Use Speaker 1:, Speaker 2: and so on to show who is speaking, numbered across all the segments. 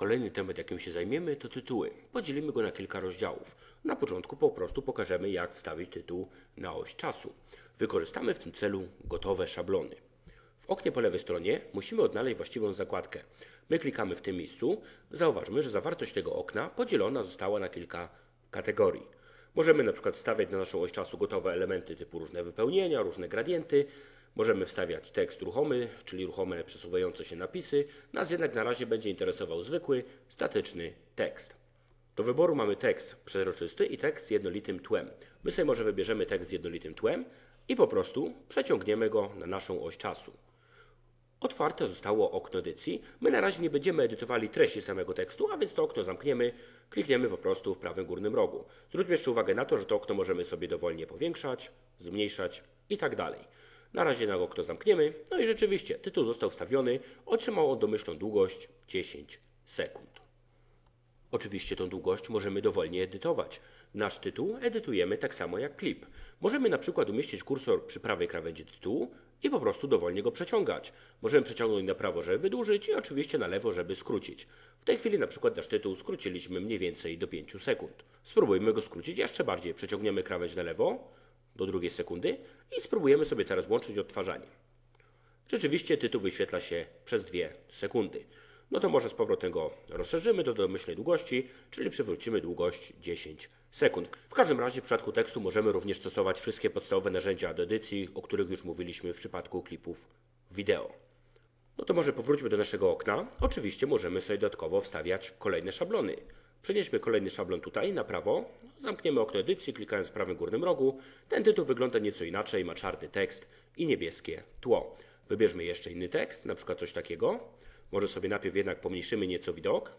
Speaker 1: Kolejny temat, jakim się zajmiemy, to tytuły. Podzielimy go na kilka rozdziałów. Na początku po prostu pokażemy, jak wstawić tytuł na oś czasu. Wykorzystamy w tym celu gotowe szablony. W oknie po lewej stronie musimy odnaleźć właściwą zakładkę. My klikamy w tym miejscu. Zauważmy, że zawartość tego okna podzielona została na kilka kategorii. Możemy na przykład wstawiać na naszą oś czasu gotowe elementy typu różne wypełnienia, różne gradienty. Możemy wstawiać tekst ruchomy, czyli ruchome przesuwające się napisy. Nas jednak na razie będzie interesował zwykły, statyczny tekst. Do wyboru mamy tekst przezroczysty i tekst z jednolitym tłem. My sobie może wybierzemy tekst z jednolitym tłem i po prostu przeciągniemy go na naszą oś czasu. Otwarte zostało okno edycji. My na razie nie będziemy edytowali treści samego tekstu, a więc to okno zamkniemy, klikniemy po prostu w prawym górnym rogu. Zwróćmy jeszcze uwagę na to, że to okno możemy sobie dowolnie powiększać, zmniejszać i tak dalej. Na razie na okno zamkniemy. No i rzeczywiście, tytuł został wstawiony. Otrzymał on domyślną długość 10 sekund. Oczywiście tą długość możemy dowolnie edytować. Nasz tytuł edytujemy tak samo jak klip. Możemy na przykład umieścić kursor przy prawej krawędzi tytułu i po prostu dowolnie go przeciągać. Możemy przeciągnąć na prawo, żeby wydłużyć i oczywiście na lewo, żeby skrócić. W tej chwili na przykład nasz tytuł skróciliśmy mniej więcej do 5 sekund. Spróbujmy go skrócić jeszcze bardziej. Przeciągniemy krawędź na lewo do drugiej sekundy i spróbujemy sobie teraz włączyć odtwarzanie. Rzeczywiście tytuł wyświetla się przez 2 sekundy. No to może z powrotem go rozszerzymy do domyślnej długości, czyli przywrócimy długość 10 sekund. W każdym razie w przypadku tekstu możemy również stosować wszystkie podstawowe narzędzia do edycji, o których już mówiliśmy w przypadku klipów wideo. No to może powróćmy do naszego okna. Oczywiście możemy sobie dodatkowo wstawiać kolejne szablony. Przenieśmy kolejny szablon tutaj na prawo, zamkniemy okno edycji, klikając w prawym górnym rogu. Ten tytuł wygląda nieco inaczej, ma czarny tekst i niebieskie tło. Wybierzmy jeszcze inny tekst, na przykład coś takiego. Może sobie najpierw jednak pomniejszymy nieco widok.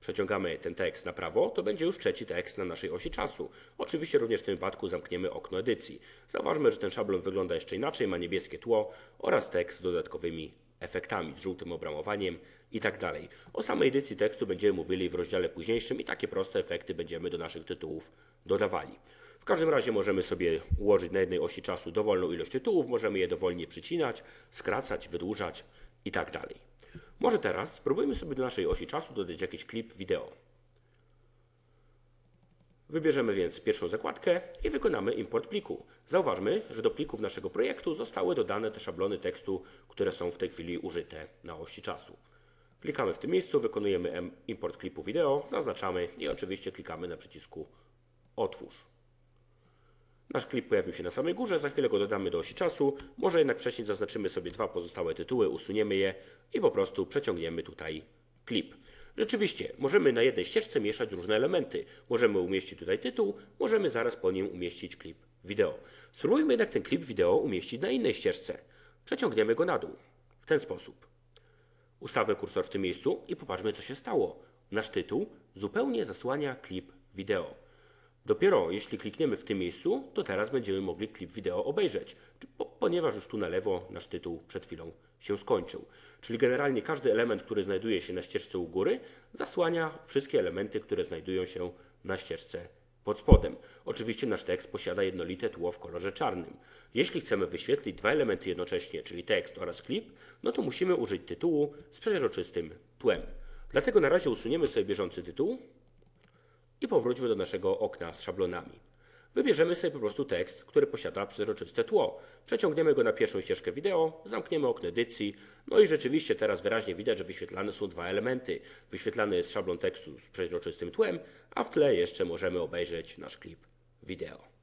Speaker 1: Przeciągamy ten tekst na prawo, to będzie już trzeci tekst na naszej osi czasu. Oczywiście również w tym wypadku zamkniemy okno edycji. Zauważmy, że ten szablon wygląda jeszcze inaczej, ma niebieskie tło oraz tekst z dodatkowymi efektami, z żółtym obramowaniem i tak dalej. O samej edycji tekstu będziemy mówili w rozdziale późniejszym i takie proste efekty będziemy do naszych tytułów dodawali. W każdym razie możemy sobie ułożyć na jednej osi czasu dowolną ilość tytułów, możemy je dowolnie przycinać, skracać, wydłużać i tak dalej. Może teraz spróbujmy sobie do naszej osi czasu dodać jakiś klip wideo. Wybierzemy więc pierwszą zakładkę i wykonamy import pliku. Zauważmy, że do plików naszego projektu zostały dodane te szablony tekstu, które są w tej chwili użyte na osi czasu. Klikamy w tym miejscu, wykonujemy import klipu wideo, zaznaczamy i oczywiście klikamy na przycisku Otwórz. Nasz klip pojawił się na samej górze, za chwilę go dodamy do osi czasu. Może jednak wcześniej zaznaczymy sobie dwa pozostałe tytuły, usuniemy je i po prostu przeciągniemy tutaj klip. Rzeczywiście, możemy na jednej ścieżce mieszać różne elementy. Możemy umieścić tutaj tytuł, możemy zaraz po nim umieścić klip wideo. Spróbujmy jednak ten klip wideo umieścić na innej ścieżce. Przeciągniemy go na dół. W ten sposób. Ustawmy kursor w tym miejscu i popatrzmy co się stało. Nasz tytuł zupełnie zasłania klip wideo. Dopiero jeśli klikniemy w tym miejscu, to teraz będziemy mogli klip wideo obejrzeć, ponieważ już tu na lewo nasz tytuł przed chwilą się skończył. Czyli generalnie każdy element, który znajduje się na ścieżce u góry, zasłania wszystkie elementy, które znajdują się na ścieżce pod spodem. Oczywiście nasz tekst posiada jednolite tło w kolorze czarnym. Jeśli chcemy wyświetlić dwa elementy jednocześnie, czyli tekst oraz klip, no to musimy użyć tytułu z przeźroczystym tłem. Dlatego na razie usuniemy sobie bieżący tytuł i powróćmy do naszego okna z szablonami. Wybierzemy sobie po prostu tekst, który posiada przezroczyste tło. Przeciągniemy go na pierwszą ścieżkę wideo, zamkniemy okno edycji, no i rzeczywiście teraz wyraźnie widać, że wyświetlane są dwa elementy. Wyświetlany jest szablon tekstu z przezroczystym tłem, a w tle jeszcze możemy obejrzeć nasz klip wideo.